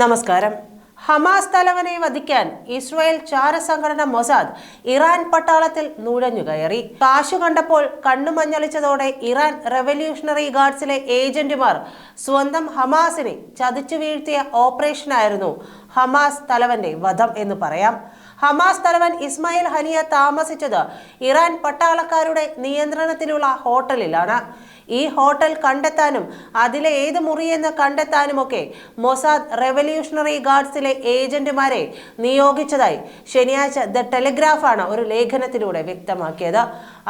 നമസ്കാരം. ഹമാസ് തലവനെ വധിക്കാൻ Israel ചാരസംഘടന Mossad Iran പട്ടാളത്തിൽ നുഴഞ്ഞുകയറി കാശു കണ്ടപ്പോൾ കണ്ണുമഞ്ഞളിച്ചതോടെ ഇറാൻ റെവല്യൂഷണറി ഗാർഡ്സിലെ ഏജന്റുമാർ സ്വന്തം ഹമാസിനെ ചതിച്ചു വീഴ്ത്തിയ ഓപ്പറേഷനായിരുന്നു ഹമാസ് തലവന്റെ വധം എന്ന് പറയാം. ഹമാസ് തലവൻ ഇസ്മായിൽ ഹനിയ താമസിച്ചത് ഇറാൻ പട്ടാളക്കാരുടെ നിയന്ത്രണത്തിലുള്ള ഹോട്ടലിലാണ്. ഈ ഹോട്ടൽ കണ്ടെത്താനും അതിലെ ഏത് മുറിയെന്ന് കണ്ടെത്താനുമൊക്കെ മൊസാദ് റെവല്യൂഷണറി ഗാർഡ്സിലെ ഏജന്റുമാരെ നിയോഗിച്ചതായി ശനിയാഴ്ച ദ ടെലിഗ്രാഫാണ് ഒരു ലേഖനത്തിലൂടെ വ്യക്തമാക്കിയത്.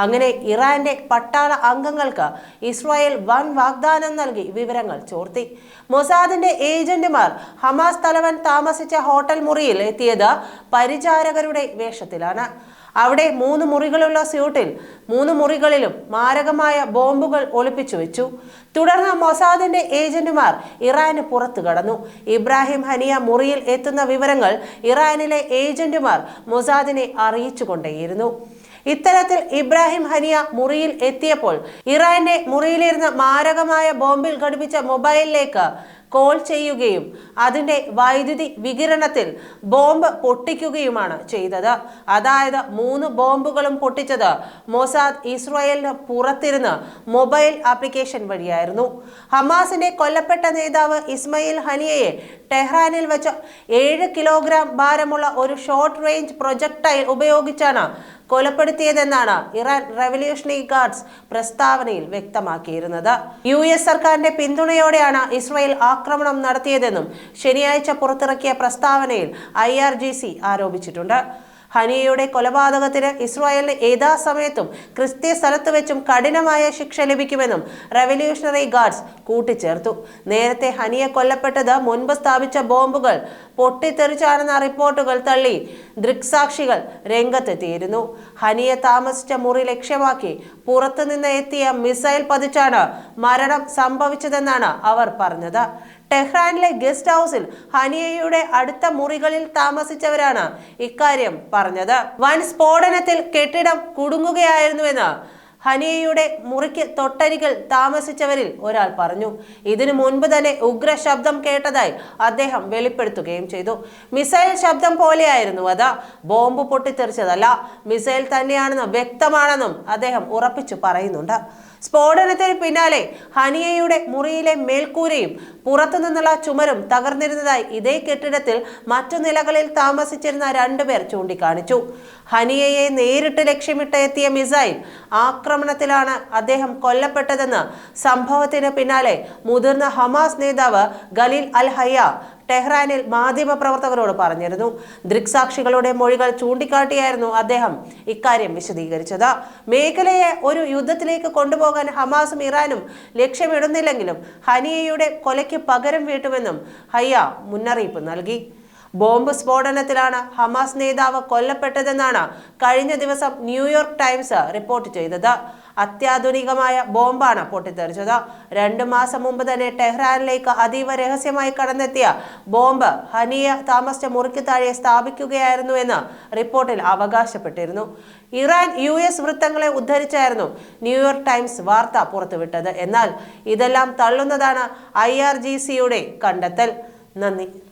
അങ്ങനെ ഇറാന്റെ പട്ടാള അംഗങ്ങൾക്ക് ഇസ്രായേൽ വൻ വാഗ്ദാനം നൽകി വിവരങ്ങൾ ചോർത്തി. മൊസാദിന്റെ ഏജന്റുമാർ ഹമാസ് തലവൻ താമസിച്ച ഹോട്ടൽ മുറിയിൽ എത്തിയത് പരിചാരകരുടെ വേഷത്തിലാണ്. അവിടെ മൂന്ന് മുറികളുള്ള സ്യൂട്ടിൽ മൂന്ന് മുറികളിലും മാരകമായ ബോംബുകൾ ഒളിപ്പിച്ചു വെച്ചു. തുടർന്ന് മൊസാദിന്റെ ഏജന്റുമാർ ഇറാന് പുറത്തു കടന്നു. ഇബ്രാഹിം ഹനിയ മുറിയിൽ എത്തുന്ന വിവരങ്ങൾ ഇറാനിലെ ഏജന്റുമാർ മൊസാദിനെ അറിയിച്ചുകൊണ്ടേയിരുന്നു. ഇത്തരത്തിൽ ഇബ്രാഹിം ഹനിയ മുറിയിൽ എത്തിയപ്പോൾ ഇറാന്റെ മുറിയിലിരുന്ന് മാരകമായ ബോംബിൽ ഘടിപ്പിച്ച മൊബൈലിലേക്ക് കോൾ ചെയ്യുകയും അതിന്റെ വൈദ്യുതി വികിരണത്തിൽ ബോംബ് പൊട്ടിക്കുകയുമാണ് ചെയ്തത്. അതായത് മൂന്ന് ബോംബുകളും പൊട്ടിച്ചത് മൊസാദ് ഇസ്രായേലിന് പുറത്തിരുന്ന് മൊബൈൽ ആപ്ലിക്കേഷൻ വഴിയായിരുന്നു. ഹമാസിന്റെ കൊല്ലപ്പെട്ട നേതാവ് ഇസ്മയിൽ ഹനിയയെ ടെഹ്റാനിൽ വെച്ച് ഏഴ് കിലോഗ്രാം ഭാരമുള്ള ഒരു ഷോർട്ട് റേഞ്ച് പ്രൊജക്ടൈൽ ഉപയോഗിച്ചാണ് കൊലപ്പെടുത്തിയതെന്നാണ് ഇറാൻ റവല്യൂഷണറി ഗാർഡ്സ് പ്രസ്താവനയിൽ വ്യക്തമാക്കിയിരുന്നത്. യു എസ് സർക്കാരിന്റെ പിന്തുണയോടെയാണ് ഇസ്രായേൽ ആക്രമണം നടത്തിയതെന്നും ശനിയാഴ്ച പുറത്തിറക്കിയ പ്രസ്താവനയിൽ ഐ ആർ ജി സി ആരോപിച്ചിട്ടുണ്ട്. ഹനിയയുടെ കൊലപാതകത്തിന് ഇസ്രായേലിന് യഥാസമയത്തും ക്രിസ്ത്യ സ്ഥലത്ത് വെച്ചും കഠിനമായ ശിക്ഷ ലഭിക്കുമെന്നും റവല്യൂഷണറി ഗാർഡ്സ് കൂട്ടിച്ചേർത്തു. നേരത്തെ ഹനിയ കൊല്ലപ്പെട്ടത് മുൻപ് സ്ഥാപിച്ച ബോംബുകൾ പൊട്ടിത്തെറിച്ചാണെന്ന റിപ്പോർട്ടുകൾ തള്ളി ദൃക്സാക്ഷികൾ രംഗത്തെത്തിയിരുന്നു. ഹനിയ താമസിച്ച മുറി ലക്ഷ്യമാക്കി പുറത്തുനിന്ന് എത്തിയ മിസൈൽ പതിച്ചാണ് മരണം സംഭവിച്ചതെന്നാണ് അവർ പറഞ്ഞത്. ടെഹ്റാനിലെ ഗസ്റ്റ് ഹൗസിൽ ഹനിയയുടെ അടുത്ത മുറികളിൽ താമസിച്ചവരാണ് ഇക്കാര്യം പറഞ്ഞത്. വൻ സ്ഫോടനത്തിൽ കെട്ടിടം കുടുങ്ങുകയായിരുന്നുവെന്ന് ഹനിയയുടെ മുറിക്ക് തൊട്ടരികിൽ താമസിച്ചവരിൽ ഒരാൾ പറഞ്ഞു. ഇതിനു മുൻപ് തന്നെ ഉഗ്ര ശബ്ദം കേട്ടതായി അദ്ദേഹം വെളിപ്പെടുത്തുകയും ചെയ്തു. മിസൈൽ ശബ്ദം പോലെയായിരുന്നു അത്. ബോംബ് പൊട്ടിത്തെറിച്ചതല്ല. മിസൈൽ തന്നെയാണെന്ന് വ്യക്തമാണെന്നും അദ്ദേഹം ഉറപ്പിച്ചു പറയുന്നുണ്ട്. സ്ഫോടനത്തിന് പിന്നാലെ ഹനിയയുടെ മുറിയിലെ മേൽക്കൂരയും പുറത്തു നിന്നുള്ള ചുമരും തകർന്നിരുന്നതായി ഇതേ കെട്ടിടത്തിൽ മറ്റു നിലകളിൽ താമസിച്ചിരുന്ന രണ്ടുപേർ ചൂണ്ടിക്കാണിച്ചു. ഹനിയയെ നേരിട്ട് ലക്ഷ്യമിട്ട് എത്തിയ മിസൈൽ ആക്രമണത്തിലാണ് അദ്ദേഹം കൊല്ലപ്പെട്ടതെന്ന് സംഭവത്തിന് പിന്നാലെ മുതിർന്ന ഹമാസ് നേതാവ് ഖലീൽ അൽ ഹയ്യ ടെഹ്റാനിൽ മാധ്യമപ്രവർത്തകരോട് പറഞ്ഞിരുന്നു. ദൃക്സാക്ഷികളുടെ മൊഴികൾ ചൂണ്ടിക്കാട്ടിയായിരുന്നു അദ്ദേഹം ഇക്കാര്യം വിശദീകരിച്ചത്. മേഖലയെ ഒരു യുദ്ധത്തിലേക്ക് കൊണ്ടുപോകാൻ ഹമാസും ഇറാനും ലക്ഷ്യമിടുന്നില്ലെങ്കിലും ഹനിയയുടെ കൊലയ്ക്ക് പകരം വീട്ടുമെന്നും ഹയ്യ മുന്നറിയിപ്പ് നൽകി. ബോംബ് സ്ഫോടനത്തിലാണ് ഹമാസ് നേതാവ് കൊല്ലപ്പെട്ടതെന്നാണ് കഴിഞ്ഞ ദിവസം ന്യൂയോർക്ക് ടൈംസ് റിപ്പോർട്ട് ചെയ്തത്. അത്യാധുനികമായ ബോംബാണ് പൊട്ടിത്തെറിച്ചത്. രണ്ടു മാസം മുമ്പ് തന്നെ ടെഹ്റാനിലേക്ക് അതീവ രഹസ്യമായി കടന്നെത്തിയ ബോംബ് ഹനിയ താമസിച്ച മുറിക്ക് താഴെ സ്ഥാപിക്കുകയായിരുന്നു എന്ന് റിപ്പോർട്ടിൽ അവകാശപ്പെട്ടിരുന്നു. ഇറാൻ യു എസ് വൃത്തങ്ങളെ ഉദ്ധരിച്ചായിരുന്നു ന്യൂയോർക്ക് ടൈംസ് വാർത്ത പുറത്തുവിട്ടത്. എന്നാൽ ഇതെല്ലാം തള്ളുന്നതാണ് ഐ ആർ ജി സിയുടെ കണ്ടെത്തൽ. നന്ദി.